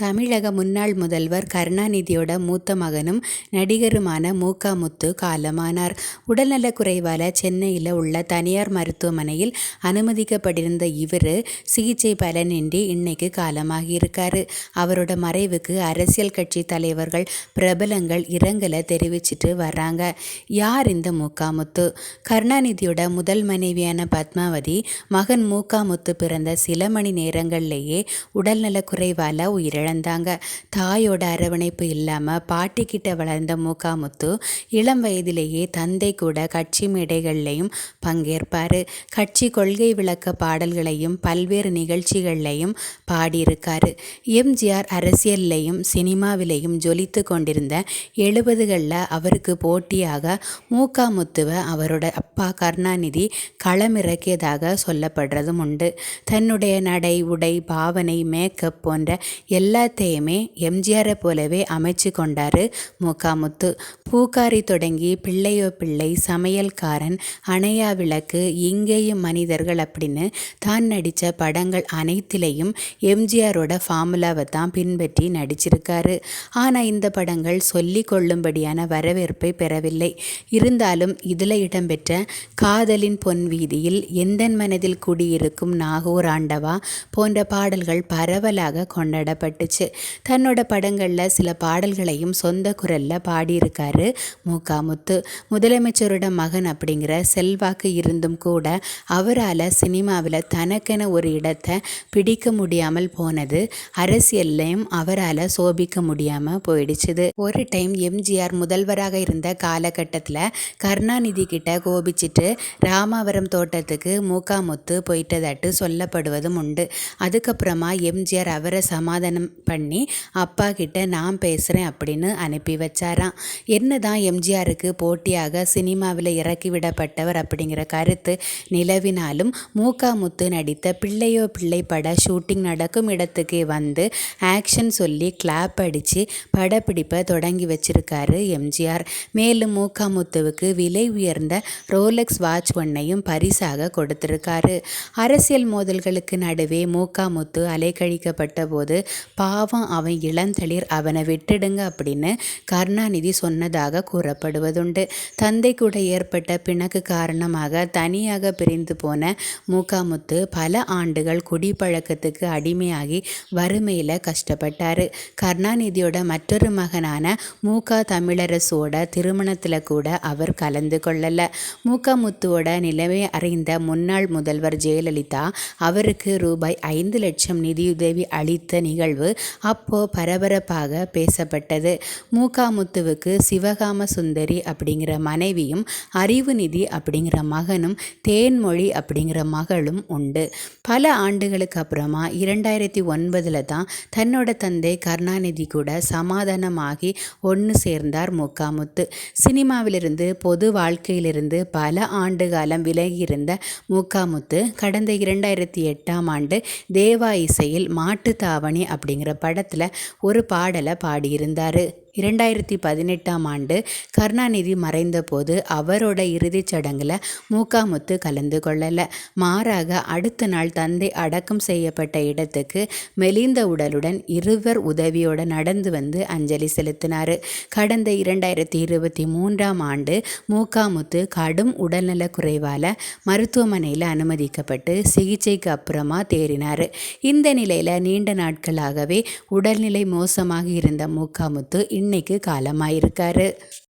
தமிழக முன்னாள் முதல்வர் கருணாநிதியோட மூத்த மகனும் நடிகருமான மூக்காமுத்து காலமானார் முத்து காலமானார். சென்னையில் உள்ள தனியார் மருத்துவமனையில் அனுமதிக்கப்பட்டிருந்த இவரு சிகிச்சை பலனின்றி இன்னைக்கு காலமாகியிருக்காரு. அவரோட மறைவுக்கு அரசியல் கட்சி தலைவர்கள் பிரபலங்கள் இரங்கலை தெரிவிச்சிட்டு வர்றாங்க. யார் இந்த மூக்காமுத்து கருணாநிதியோட முதல் மனைவியான பத்மாவதி மகன் மூக்காமுத்து பிறந்த சில மணி நேரங்கள்லேயே உடல்நலக்குறைவால உயிரிழந்தார் இழந்தாங்க. தாயோட அரவணைப்பு இல்லாமல் பாட்டிக்கிட்ட வளர்ந்த மு முத்து இளம் வயதிலேயே தந்தை கூட கட்சி மேடைகள்லையும் பங்கேற்பார். கட்சி கொள்கை விளக்க பாடல்களையும் பல்வேறு நிகழ்ச்சிகள்லையும் பாடியிருக்கார். எம்ஜிஆர் அரசியல்லையும் சினிமாவிலையும் ஜொலித்து கொண்டிருந்த எழுபதுகளில் அவருக்கு போட்டியாக மு அவரோட அப்பா கருணாநிதி களமிறக்கியதாக சொல்லப்படுறதும் உண்டு. தன்னுடைய நடை உடை பாவனை மேக்கப் போன்ற எல்லா எல்லாத்தையுமே எம்ஜிஆரை போலவே அமைச்சு கொண்டாரு முகாமுத்து பூக்காரி தொடங்கி பிள்ளையோ பிள்ளை சமையல்காரன் அணையா விளக்கு இங்கேயும் மனிதர்கள் அப்படின்னு தான் நடித்த படங்கள் அனைத்திலையும் எம்ஜிஆரோட ஃபார்முலாவை தான் பின்பற்றி நடிச்சிருக்காரு. ஆனால் இந்த படங்கள் சொல்லிக் கொள்ளும்படியான வரவேற்பை பெறவில்லை. இருந்தாலும் இதில் இடம்பெற்ற காதலின் பொன் வீதியில் எந்தன் மனதில் குடியிருக்கும் நாகூர் ஆண்டவா போன்ற பாடல்கள் பரவலாக ஏற்பட்டுச்சு தன்னோட படங்களில் சில பாடல்களையும் சொந்த குரல்ல பாடியிருக்காரு மு க முத்து. முதலமைச்சரோட மகன் அப்படிங்கிற செல்வாக்கு இருந்தும் கூட அவரால் சினிமாவில் தனக்கென ஒரு இடத்தை பிடிக்க முடியாமல் போனது அரசியல்லையும் அவரால சோபிக்க முடியாமல் போயிடுச்சுது. ஒரு டைம் எம்ஜிஆர் முதல்வராக இருந்த காலகட்டத்தில் கருணாநிதி கிட்ட கோபிச்சிட்டு ராமாவரம் தோட்டத்துக்கு மு க முத்து போயிட்டதாட்டு சொல்லப்படுவதும் உண்டு. அதுக்கப்புறமா எம்ஜிஆர் அவரை சமாதானம் பண்ணி அப்பா கிட்ட நான் பேசுகிறேன் அப்படின்னு அனுப்பி வச்சாராம். என்ன தான் எம்ஜிஆருக்கு போட்டியாக சினிமாவில் இறக்கி விடப்பட்டவர் அப்படிங்கிற கருத்து நிலவினாலும் மூக்காமுத்து முத்து நடித்த பிள்ளையோ பிள்ளை பட ஷூட்டிங் நடக்கும் இடத்துக்கு வந்து ஆக்ஷன் சொல்லி கிளாப் அடித்து படப்பிடிப்பை தொடங்கி வச்சிருக்காரு எம்ஜிஆர் மேலும் மூக்காமுத்துவுக்கு முத்துவுக்கு விலை உயர்ந்த ரோலக்ஸ் வாட்ச் ஒன்னையும் பரிசாக கொடுத்திருக்காரு. அரசியல் மோதல்களுக்கு நடுவே மூக்காமுத்து முத்து அலைக்கழிக்கப்பட்ட போது பாவம் அவன் இளந்தளிர் அவனை விட்டுடுங்க அப்படின்னு கருணாநிதி சொன்னதாக கூறப்படுவதுண்டு. தந்தை கூட ஏற்பட்ட பிணக்கு காரணமாக தனியாக பிரிந்து போன மூக்காமுத்து பல ஆண்டுகள் குடிப்பழக்கத்துக்கு அடிமையாகி வறுமையில் கஷ்டப்பட்டார் கருணாநிதியோட மற்றொரு மகனான மூகா தமிழரசோட திருமணத்தில் கூட அவர் கலந்து கொள்ளலை மூக்காமுத்துவோட நிலைமை அறிந்த முன்னாள் முதல்வர் ஜெயலலிதா அவருக்கு ரூபாய் ஐந்து லட்சம் நிதியுதவி அளித்த நிகழ்வு அப்போ பரபரப்பாக பேசப்பட்டது. மு முத்துவுக்கு சிவகாம சுந்தரி அப்படிங்கிற மனைவியும் அறிவுநிதி அப்படிங்கிற மகனும் தேன்மொழி அப்படிங்கிற மகளும் உண்டு. பல ஆண்டுகளுக்கு அப்புறமா இரண்டாயிரத்தி ஒன்பதில் தான் தன்னோட தந்தை கருணாநிதி கூட சமாதானமாகி ஒன்று சேர்ந்தார் மூக்காமுத்து சினிமாவிலிருந்து பொது வாழ்க்கையிலிருந்து பல ஆண்டு காலம் விலகியிருந்த மு கடந்த இரண்டாயிரத்தி எட்டாம் ஆண்டு தேவா இசையில் மாட்டு தாவணி அப்படி அப்படிங்கிற படத்தில் ஒரு பாடலை பாடியிருந்தார். இரண்டாயிரத்தி பதினெட்டாம் ஆண்டு கருணாநிதி மறைந்தபோது அவரோட இறுதிச் சடங்குல மூக்காமுத்து கலந்து கொள்ளலை மாறாக அடுத்த நாள் தந்தை அடக்கம் செய்யப்பட்ட இடத்துக்கு மெலிந்த உடலுடன் இருவர் உதவியோடு நடந்து வந்து அஞ்சலி செலுத்தினாரு. கடந்த இரண்டாயிரத்தி இருபத்தி மூன்றாம் ஆண்டு மூக்காமுத்து கடும் உடல்நலக் குறைவால் மருத்துவமனையில் அனுமதிக்கப்பட்டு சிகிச்சைக்கு அப்புறமா தேறினார் இந்த நிலையில் நீண்ட நாட்களாகவே உடல்நிலை மோசமாக இருந்த மூக்காமுத்து இன்னைக்கு காலமாயிருக்காரு.